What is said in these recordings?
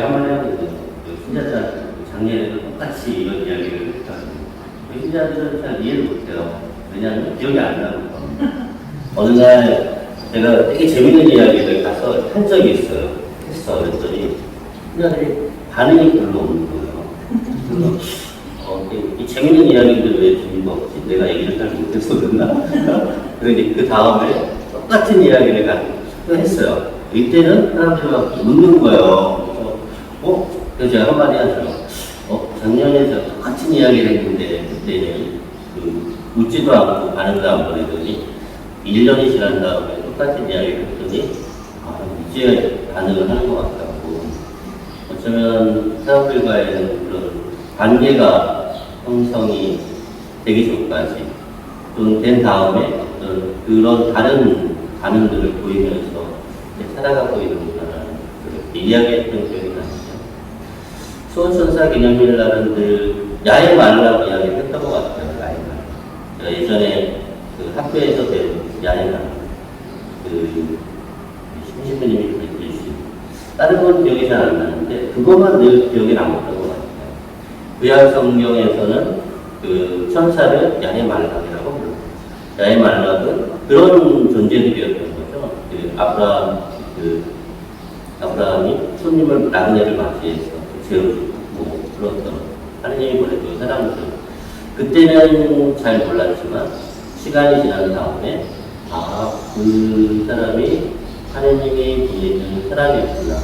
제가 한마디 하거든요. 그 신자들 작년에도 똑같이 이런 이야기를 했거든요. 그 신자들은 잘 이해를 못해요. 왜냐하면 기억이 안 나고. 어느 날 제가 되게 재밌는 이야기를 가서 한 적이 있어요. 했어. 그랬더니 신자들이 반응이 별로 없는 거예요. 그래서 어, 이, 이 재밌는 이야기들 왜 재미가 없지? 내가 얘기를 잘 못해서 그랬나? 그러니 그 다음에 똑같은 이야기를 했어요. 이때는 사람들이 막 웃는 거예요. 어? 그래서 제가 한마디 하죠. 어, 작년에 저 똑같은 이야기를 했는데, 그때는 그 웃지도 않고 반응도 안 보내더니, 1년이 지난 다음에 똑같은 이야기를 했더니, 아, 이제 반응을 하는 것 같다고. 어쩌면 사람들과의 그런 관계가 형성이 되기 전까지 또는 된 다음에 어떤 그런 다른 반응들을 보이면서 이렇게 살아가고 있는구나 그렇게 이야기했던 기억이. 수원천사 기념일 날은 늘 야외 말라고 이야기를 했던 것 같아요. 야외 말. 제가 예전에 그 학교에서 배운 야외 말. 그 신신부님이 가르쳐주신 다른 건 기억이 잘 안 나는데 그것만 늘 기억에 남았던 것 같아요. 구약 성경에서는 그 천사를 야의 말락이라고 불러요. 야의 말락은 그런 존재들이었던 거죠. 그 아브라함 그 아브라함이 손님을 나그네를 맞이해서 재워주고 뭐 그렇던 하느님이 보내준 사람들. 그때는 잘 몰랐지만 시간이 지난 다음에 아 그 사람이 하느님이 보내준 사람이었구나.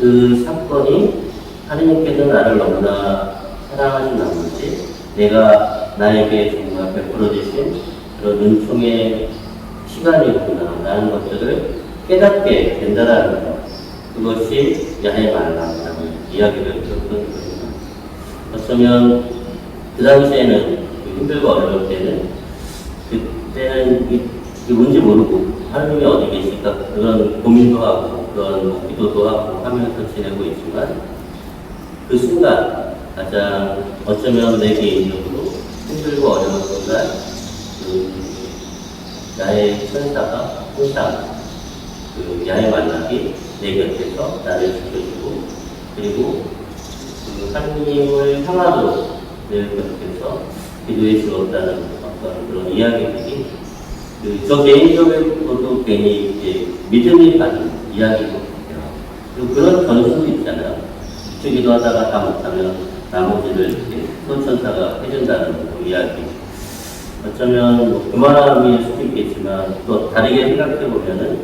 그 사건이 하느님께서 나를 너무나 사랑하신 나머지 내가 나에게 정말 베풀어 주신 그런 은총의 시간이었구나 라는 것들을 깨닫게 된다라는 것 그것이 야해 말라라는 이야기를 들었던 겁니다. 어쩌면 그 당시에는 그 힘들고 어려울 때는 그때는 이, 이 뭔지 모르고 하느님이 어디 계실까 그런 고민도 하고 그런 뭐 기도도 하고 하면서 지내고 있지만 그 순간 가장 어쩌면 내 개인적으로 힘들고 어려운 순간 그 나의 천사가 항상 그 야의 만나기 내 곁에서 나를 지켜주고 그리고 그 하느님을 향하도록 내 곁에서 기도해 주었다는 어떤 그런 이야기들이 그저 개인적으로도 괜히 이제 믿음이 가는 이야기인 것 같아요. 그리고 그런 전술도 있잖아요. 주기도 하다가 다 못하면 나머지를 이렇게 손천사가 해준다는 그 이야기. 어쩌면 뭐 그만함일 수도 있겠지만 또 다르게 생각해 보면은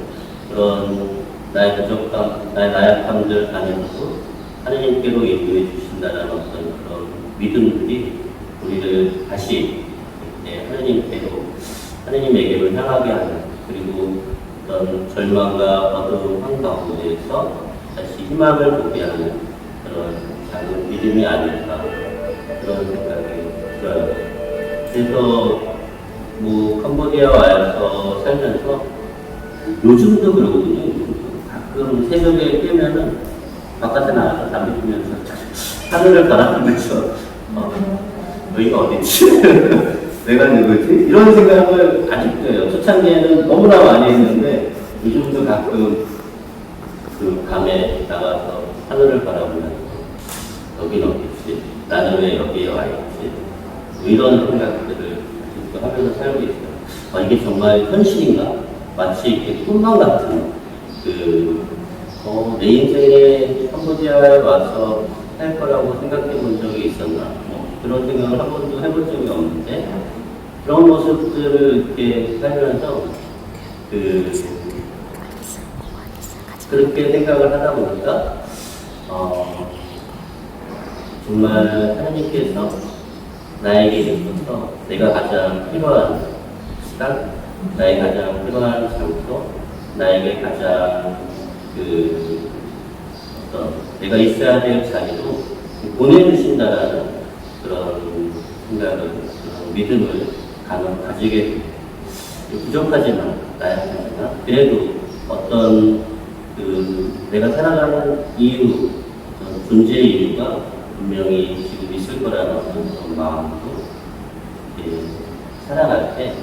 그런 나의 부족함, 나의 나약함들 안에서도 하느님께로 인도해 주신다는 어떤 그런 믿음들이 우리를 다시 이제 하느님께로 하느님에게로 향하게 하는 그리고 어떤 절망과 어두운 한가운데에서 다시 희망을 보게 하는 그런 작은 믿음이 아닐까 그런 생각이 들어요. 그래서 뭐 캄보디아 와서 살면서 요즘도 그러거든요. 가끔 새벽에 깨면은 바깥에 나가서 담배 피면서 하늘을 바라보면서 어, 여기가 어디지? 내가 누구지? 이런 생각을 아직도 해요. 초창기에는 너무나 많이 했는데 요즘도 가끔 그 밤에 나가서 하늘을 바라보면서 여긴 어디지? 나는 왜 여기에 와 있지? 뭐 이런 생각들을 아직도 하면서 살고 있어요. 아, 이게 정말 현실인가? 마치 이렇게 꿈만 같은 그, 어, 내 인생에 캄보디아에 와서 살 거라고 생각해 본 적이 있었나? 뭐 그런 생각을 한 번도 해본 적이 없는데 그런 모습들을 이렇게 살면서 그 그렇게 생각을 하다 보니까 어, 정말 하나님께서 나에게 있어서 내가 가장 필요한 시간, 나의 가장 필요한 장소, 나에게 가장 그 어떤 내가 있어야 될 자리로 보내주신다라는 그런 생각을, 그런 믿음을 가능 가지게. 부족하지만 나약하지만 그래도 어떤 그 내가 살아가는 이유, 존재의 이유가 분명히 지금 있을 거라는 그런 마음으로 이렇게 살아갈 때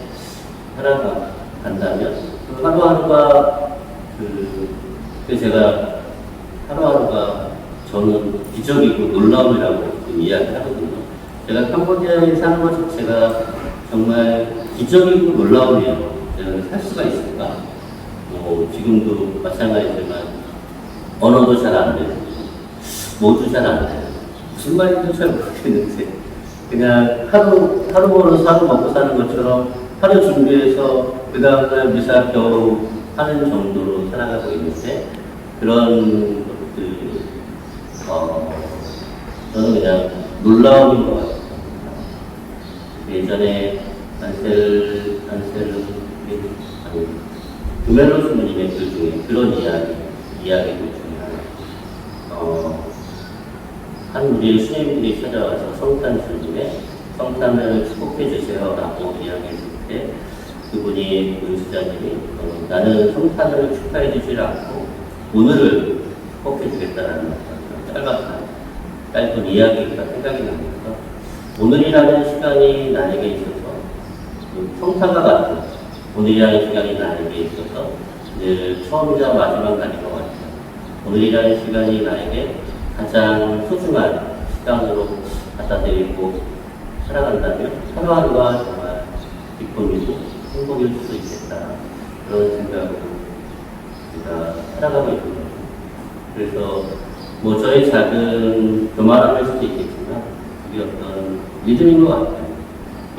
살아간다면 그 하루하루가 그, 그 제가 하루하루가 저는 기적이고 놀라움이라고 좀 이야기하거든요. 제가 캄보디아에 사는 것 자체가 정말 기적이고 놀라움이에요. 내가 살 수가 있을까? 뭐 지금도 마찬가지지만 언어도 잘 안 되고 뭐도 잘안 돼요. 무슨 말인지 잘 모르겠는데 그냥 하루 하루 벌어서 하루 먹고 사는 것처럼 하루 준비해서 그 다음날 미사 겨우 하는 정도로 살아가고 있는데 그런 어 저는 그냥 놀라움인 것 같아요. 예전에 안셀 안셀 아니 유멜로스 누님의 글 중에 그런 이야기 이야기도 중에 하나 어, 한 우리의 스님들이 찾아와서 성탄 스님의 성탄을 축복해 주세요 라고 이야기했을 때 그분이 그 수자님이 어, 나는 성탄을 축하해 주지 않고 오늘을 축복해 주겠다라는 어떤 짧은 짧은 이야기가 생각이 나면서 오늘이라는 시간이 나에게 있어서 그 성탄과 같은 오늘이라는 시간이 나에게 있어서 늘 처음이자 마지막 날인 것 같아요. 오늘이라는 시간이 나에게 가장 소중한 시간으로 받아들이고 살아간다면 하루하루가 정말 기쁨이고 행복일 수도 있겠다. 그런 생각으로 우리가 살아가고 있거든요. 그래서 뭐 저의 작은 교만함일 수도 있겠지만 그게 어떤 믿음인 것 같아요.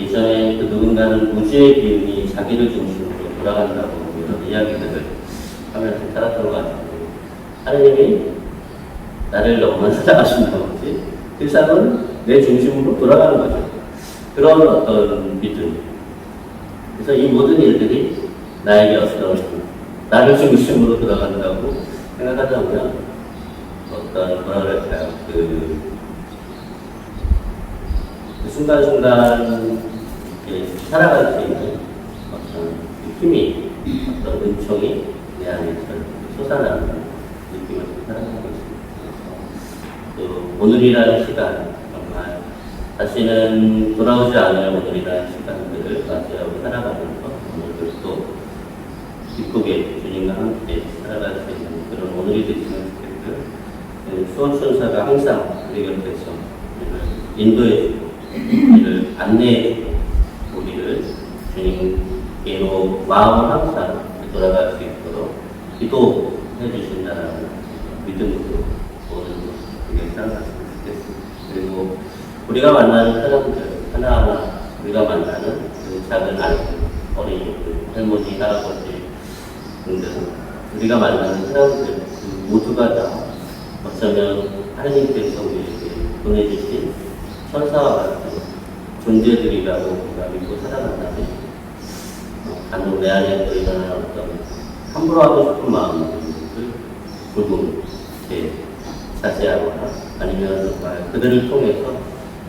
예전에 그 누군가는 우주의 기운이 자기를 중심으로 돌아간다고 이런 이야기들을 하면서 살았던 것 같아요. 하느님이 나를 너무나 사랑하신다고 하지 세상은 내 중심으로 돌아가는 거죠. 그런 어떤 믿음. 그래서 이 모든 일들이 나에게 어떤 나를 중심으로 돌아간다고 생각하다 보면 그럴까요? 그, 그 순간순간 살아갈 수 있는 어떤 그 힘이 어떤 은총이 내 안에 솟아나는 느낌을 살아가고 있습니다. 또 오늘이라는 시간 정말 다시는 돌아오지 않을 오늘이라는 시간들을 맞이하고 살아가면서 오늘도 또 기쁘게 주님과 함께 살아갈 수 있는 그런 오늘이. 그 수원 천사가 항상 우리 곁에서 우리를 인도해 주고 우리를 안내해 주고 우리를 주님께로 마음을 항상 돌아갈 수 있도록 기도해 주신다는 믿음으로 오늘도 우리가 살아갔으면 좋겠습니다. 그리고 우리가 만나는 사람들 하나하나 우리가 만나는 그 작은 아이들, 어린이들, 할머니, 할아버지 등등 우리가 만나는 사람들 그 모두가 다 어쩌면 하나님께서 우리에게 보내주신 천사와 같은 존재들이라고 우리가 믿고 살아간다면 어, 간혹 내 안에 또 일어나는 어떤 함부로 하고 싶은 마음들을 조금 이렇게 자제하거나 아니면 정말 그들을 통해서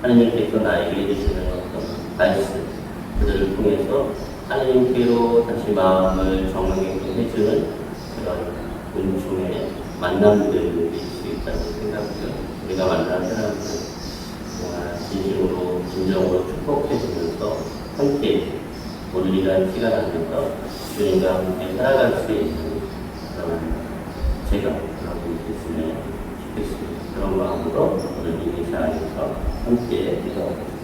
하나님께서 나에게 해주시는 어떤 말씀 그들을 통해서 하나님께로 다시 마음을 정하게끔 해주는 그런 은총의 만남들이 있을 수 있다는 생각이요 우리가 만난 사람들 정말 진심으로 진정으로 축복해주면서 함께 오늘이라는 시간 안에서 주님과 함께 살아갈 수 있는 그런 제가 그러고 있겠으면 좋겠습니다. 그런 마음으로 오늘 이 자리에서 함께 기도하겠습니다.